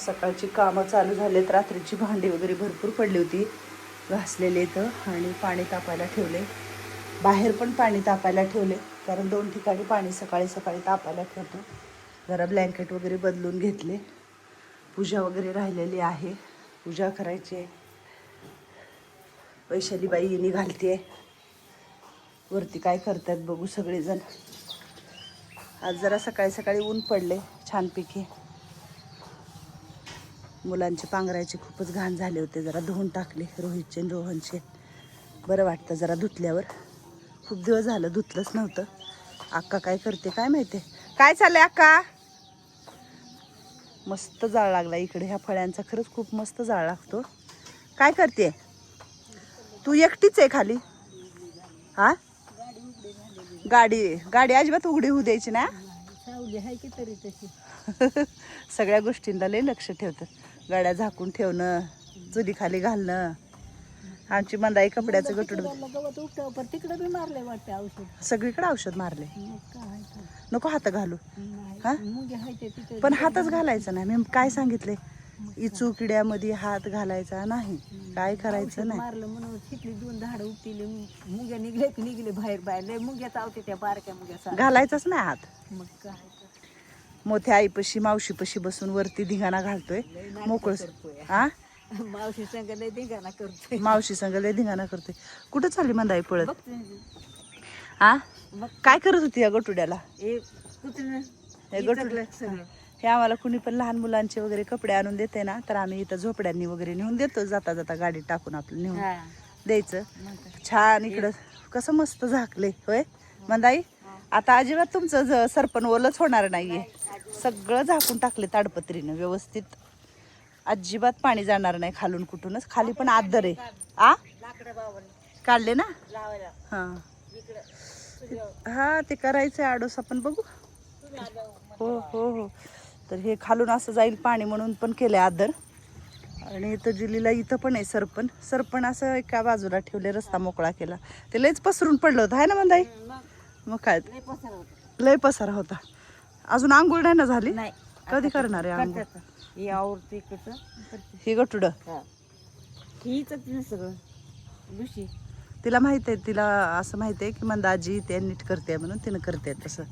सकाळची कामं चालू झालेत रात्रीची भांडी वगैरे भरपूर पडली होती. घासलेले इथं आणि पाणी तापायला ठेवले. बाहेर पण पाणी तापायला ठेवले कारण दोन ठिकाणी पाणी सकाळी सकाळी तापायला ठेवतो. जरा ब्लँकेट वगैरे बदलून घेतले. पूजा वगैरे राहिलेली आहे. पूजा करायची आहे. वैशाली बाई घालते वरती काय करतात बघू सगळेजण. आज जरा सकाळी सकाळी ऊन पडले छानपैकी. मुलांचे पांघरायचे खूपच घाण झाले होते. जरा धुवून टाकले रोहितचे आणि रोहनचे. बरं वाटतं जरा धुतल्यावर. खूप दिवस झालं धुतलंच नव्हतं. अक्का काय करते काय माहिती? काय चाललंय अक्का? मस्त जाळ लागला इकडे. ह्या फळ्यांचा खरंच खूप मस्त जाळ लागतो. काय करते? तू एकटीच आहे खाली? हा? गाडी गाडी अजिबात उघडी होऊ द्यायची ना? सावली आहे की तरी तशी? सगळ्या गोष्टींना लय लक्ष ठेवतं. गाड्या झाकून ठेवणं चुली खाली घालणं. आमची मंदाई कपड्याचं गटूड गवत पण तिकडे बी मारले वाटते औषध. सगळीकडे औषध मारले. काय. नको हात घालू. हा? नाही मुगे आहे ते तिथे. पण हातच घालायचा नाही. मी काय सांगितले इचू किड्यामध्ये हात घालायचा नाही. काय करायचं नाही. मारलं म्हणून तिथली दोन झाडं उपटिले मुग्या निघले की निघले बाहेर बाहेर. लय मुग्या चावते त्या बारक्या मुग्या घालायचाच नाही हात. मग काय. मोठ्या आईपशी मावशीपशी बसून वरती धिंगाणा घालतोय. मोकळ. हा मावशी संग लय धिंगाणा करतोय. मावशी संग लय धिंगाणा करतोय. कुठं चालली मंदाई पळत? हा मग काय करत होती या गटुड्याला? हे कुठं हे आम्हाला कुणी पण लहान मुलांचे वगैरे कपडे आणून देते ना तर आम्ही इथं झोपड्यांनी वगैरे नेऊन देतो जाता जाता गाडीत टाकून आपलं नेऊन द्यायचं. छान इकडं कसं मस्त झाकले होय? मंदाई आता अजिबात तुमचं सरपण ओलच होणार नाहीये. सगळं झाकून टाकले ताडपत्रीनं व्यवस्थित. अजिबात पाणी जाणार नाही खालून कुठूनच खाली पण आदर आहे. आ? काढले ना? हा. हा ते करायचंय आडोस आपण बघू. हो हो हो. तर हे खालून असं जाईल पाणी म्हणून पण केले आदर. आणि इथं जुलीला इथं पण आहे सरपण. सरपण असं एका बाजूला ठेवले रस्ता मोकळा केला. ते लयच पसरून पडलं होतं आहे ना मंदाई? मग काय? लय पसार होतं. अजून आंघोळ नाही ना झाली? नाही. कधी करणार आहे आंघोळ? हे इकडचं. ही गटुड. हीच सगळं. तिला माहीत आहे तिला असं माहीत आहे की मंदाजी ते नीट करते म्हणून तिनं करते तसं.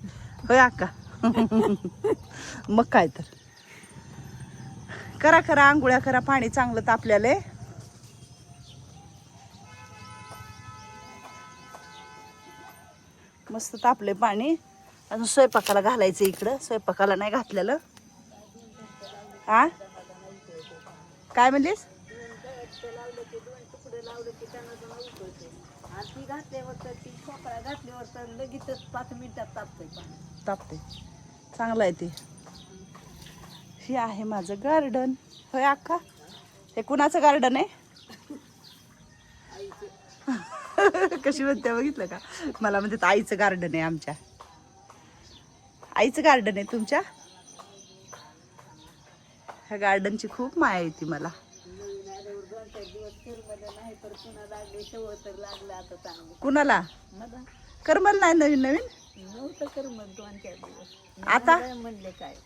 होय अक्का मग काय तर. करा करा आंघोळ्या करा पाणी चांगलं तापल्याला. मस्त तापले पाणी. अजून स्वयंपाकाला घालायचं इकडं. स्वयंपाकाला नाही घातलेलं. आ? काय म्हणलीस? आणि ती घातल्यावर तर ती खोकळा घातल्यावर तर लगेचच पाच मिनिटात तापतंय पाणी. तापते. चांगलं आहे ते. हे आहे माझं गार्डन होय अक्का? हे कुणाचं गार्डन आहे? कशी म्हणते बघितलं का? मला म्हणते आईचं गार्डन आहे आमच्या. आईचं गार्डन आहे तुमच्या? ह्या गार्डनची खूप माया येते मला. दिवस नाही तर लागलं आता कुणाला? करमल नाही नवीन नवीन नव्हतं कर मग दोन चार दिवस. आता? काय म्हणले काय?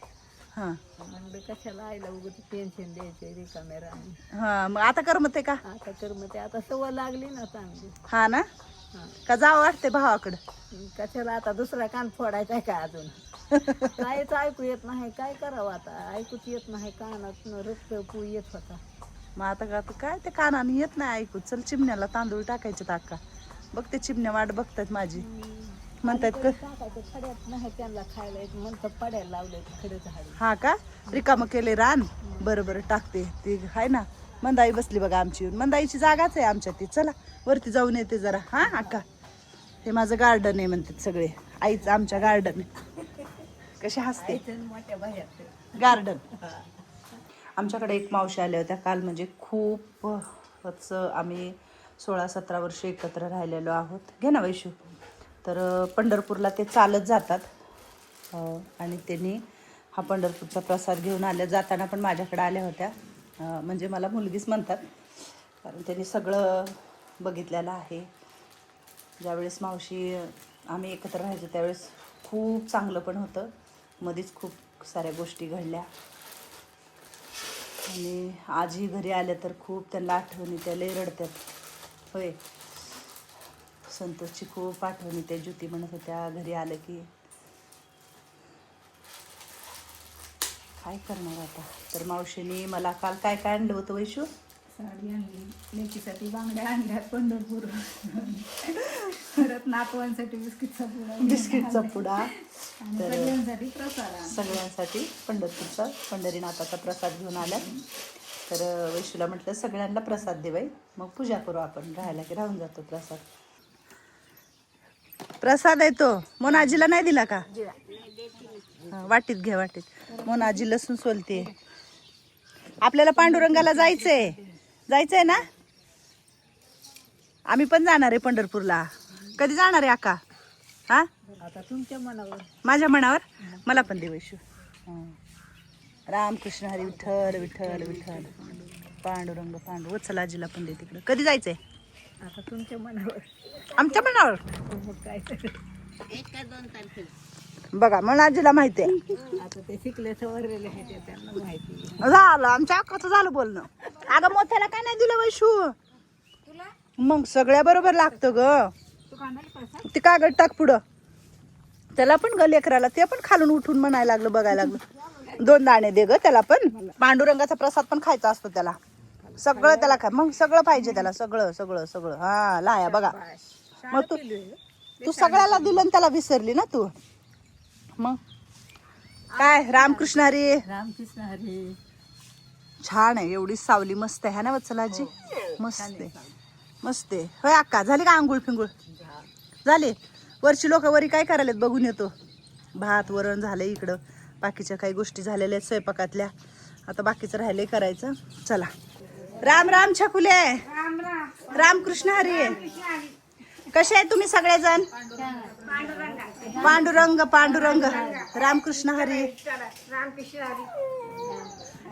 हां. म्हणलं कशाला आईला उगत टेन्शन द्यायचे रिकाम्या राहणे हां मग आता करमत आहे का? आता कर मग ते आता सवय लागली ना चांगली. हा ना? हा. का जावं वाटते भावाकडं? कशाला आता दुसरा कान फोडायचा आहे का अजून? काहीच ऐकू येत नाही. काय करावं आता? ऐकूच येत नाही. कानात रक्त पू येत होता. मग आता का आता काय ते कानाने येत नाही ऐकू. चल चिमण्याला तांदूळ टाकायचे टाका बघ ते चिमण्या वाट बघतात माझी. म्हणतात क? टाकायचं खड्यात नाही त्यांना खायला येत म्हणतं पड्याला लावले खडे झाडे हा का? रिकामं केले रान. बरं बरं टाकते. ती हाय ना. मंदाई बसली बघा आमची येऊन मंदाईची जागाच आहे आमच्या ती. चला वरती जाऊन येते जरा. हा अक्का हे माझं गार्डन आहे म्हणतात सगळे. आईचं आमच्या गार्डन आहे. हसते. गार्डन आमच्याकडे एक मावशी आल्या होत्या. काल म्हणजे खूपच आम्ही सोळा सतरा वर्ष एकत्र राहिलेलो आहोत. घे ना वैशू. तर पंढरपूरला ते चालत जातात. आणि त्यांनी हा पंढरपूरचा प्रसाद घेऊन आल्या जाताना पण माझ्याकडे आल्या होत्या. म्हणजे मला मुलगीच म्हणतात. कारण त्यांनी सगळं बघितलेलं आहे. ज्यावेळेस मावशी आम्ही एकत्र राहायचो त्यावेळेस खूप चांगलं पण होतं. मध्येच खूप साऱ्या गोष्टी घडल्या. आणि आजही घरी आल्या तर खूप त्यांना आठवणी त्या लय रडतात. होय. संतोषची खूप आठवणी त्या ज्योती म्हणत होत्या घरी आलं की काय करणार आता? तर मावशीने मला काल काय काय आणलं होतं वैशू? साडी आणली. लेकीसाठी बांगड्या आणल्या पंढरपूर. परत नातवांसाठी बिस्किटचा पुडा बिस्किटचा पुडा. तर सगळ्यांसाठी प्रसाद. सगळ्यांसाठी पंढरपूरचा पंढरीनाथाचा प्रसाद घेऊन आल्या. तर वैशूला म्हटलं सगळ्यांना प्रसाद दे बाई. मग पूजा करू आपण. राहायला की राहून जातो प्रसाद. प्रसाद आहे तो. मोनाजीला नाही दिला का? वाटीत घे वाटीत. मोनाजी लसूण सोलते. आपल्याला पांडुरंगाला जायचंय. जायचंय ना? आम्ही पण जाणार आहे पंढरपूरला. कधी जाणार आहे आका? हा? आता तुमच्या मनावर. माझ्या मनावर? मला पण दे वैशू हं. रामकृष्ण हरी विठ्ठल विठ्ठल विठ्ठल. पांडुरंग पांडू. वत्सलाजीला पण दे तिकडं. कधी जायचंय? आता तुमच्या मनावर. आमच्या मनावर? मग काय तर. बघा मनाजीला माहिती आहे. आता ते शिकले सवरलेले आहे ते त्यांना माहिती झालं आमच्या अक्काचं झालं बोलणं. अगं मोठ्याला काय नाही दिलं वैशू? मग सगळ्या बरोबर लागतं ग. ते कागद टाक पुढं. त्याला पण ग लेकराला ते पण खालून उठून म्हणायला लागलं बघायला लागलं. दोन दाणे दे ग त्याला पण. पांडुरंगाचा प्रसाद पण खायचा असतो त्याला. सगळं त्याला खा मग सगळं पाहिजे त्याला सगळं सगळं सगळं. हा लाया बघा. मग तू तू सगळ्याला दिलं आणि त्याला विसरली ना तू? मग? काय रामकृष्ण हरी? रामकृष्ण हरी. छान आहे एवढी सावली मस्त आहे है ना वत्सलाजी? मस्त आहे मस्त आहे. होय अक्का झाली का आंघोळ फिंगुळ? झाले. वरची लोक वरी काय करायलेत बघून येतो. भात वरण झालं इकडं. बाकीच्या काही गोष्टी झालेल्या आहेत स्वयंपाकातल्या. आता बाकीचं राहिलंय करायचं. चला. राम राम छकुले. रामकृष्ण हरी. कसे आहे तुम्ही सगळेजण? पांडुरंग पांडुरंग. रामकृष्ण हरी.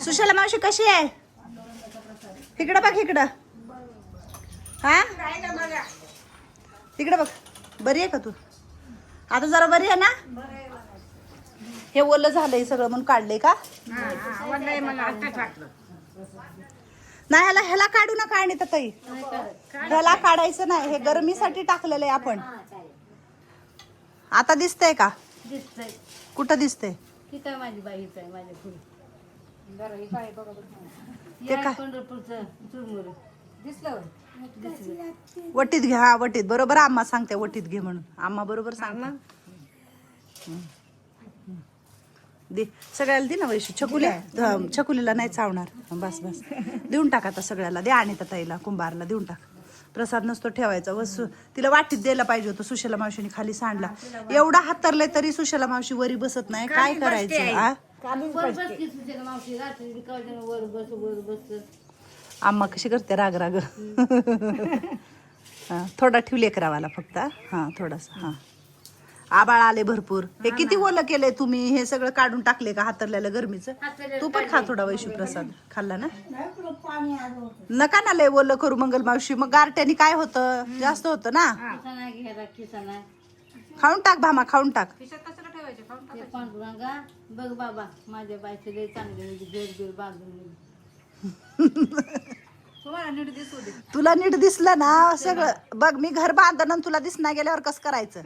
सुशला मावशी कशी आहे? इकडं बघ इकडं. हा? इकडं बघ. बरी आहे का तू? आता जरा बरी आहे ना? हे ओलं झालंय सगळं म्हणून काढलंय का? नाही ह्याला ह्याला काढू नका आणि ताई. ह्याला काढायचं नाही हे गरमीसाठी टाकलेलं आहे आपण. आता दिसतंय का? दिसतंय. कुठं दिसतंय? तिथं माझी बाईच आहे माझ्या पुढे. ते काय? पंढरपूरचं चुरमुर. दिसलं वटीत घे हा वटीत. बरोबर आम्हा सांगते वटीत घे म्हणून. आम्हा बरोबर सांग दे. सगळ्याला दे ना वैशू छकुले? छकुलीला नाही चावणार. बस बस. देऊन टाक आता सगळ्याला. दे आणि ताईला कुंभारला. देऊन टाक. प्रसाद नसतो ठेवायचा. वसू तिला वाटीत द्यायला पाहिजे होतं. सुशला मावशीने खाली सांडला. एवढा हातरले तरी सुशला मावशी वरी बसत नाही. काय करायचं? आ? मावशी. रात्री वर बस वर बस. आम्हा कशी करते? राग राग. हा, थोडा ठेवले करावाला फक्त. हा थोडासा. हा. आबाळ आले भरपूर. हे किती ओलं केलंय तुम्ही? हे सगळं काढून टाकले का हातरल्याला गरमीचं? तू पण खा थोडा वैशू प्रसाद खाल्ला ना? नका ना लय ओलं करू मंगल मावशी. मग गारट्याने काय होतं? जास्त होतं ना? खाऊन टाक भामा खाऊन टाक. ते पांडुरंगा बघ बाबा माझ्या बायचे लय चांगले म्हणजे बांधून तुला नीट दिसलं ना सगळं. बघ मी घर बांधणं आणि तुला दिसना गेल्यावर कसं करायचं?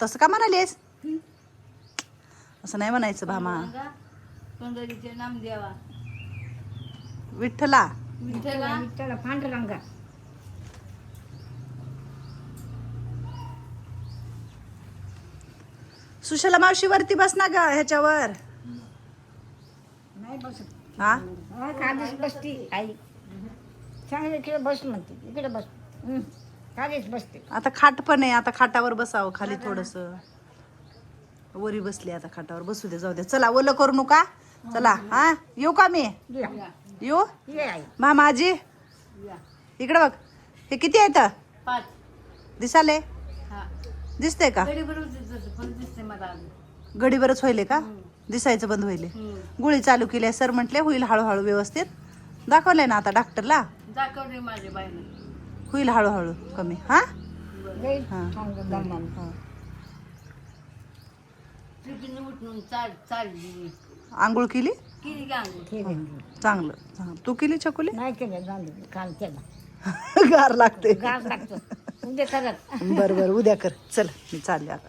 तसं का म्हणालीस? असं नाही म्हणायचं भामा. पंढरीचे नाम द्यावा. विठ्ठला? विठ्ठला पांडुरंगा. सुशला मावशी वरती बस ना ग ह्याच्यावर. नाही बसत. हा? बसती आई. चांगली इकडे बस म्हणते इकडे बस. हं. खालीच बसते. आता खाट पण आहे आता खाटावर बसावं खाली थोडस. वरी बसली आता खाटावर बसू दे जाऊ दे. चला ओलं करू नका. चला हा? येऊ का मी? या. येऊ? ये आई. मामा आजी इकडे बघ. हे किती आहेत? पाच. दिसाले? हा. दिसतंय का? गडी बरोबर दिसत दिसते मला गडीवरच होईल का? दिसायचं बंद होईल. गोळी चालू केली सर म्हटले होईल हळूहळू व्यवस्थित. दाखवलंय ना आता डॉक्टरला? दाखवले माझ्या बाईने होईल हळूहळू कमी. हा? हा. उठून चाल चालली. आंघोळ केली? चांगलं चांगलं. तू केली चकुली नाही केलं गार लागते. गार लागतं. उद्या करत बरं बरं. उद्या कर. चल मी चालले आता.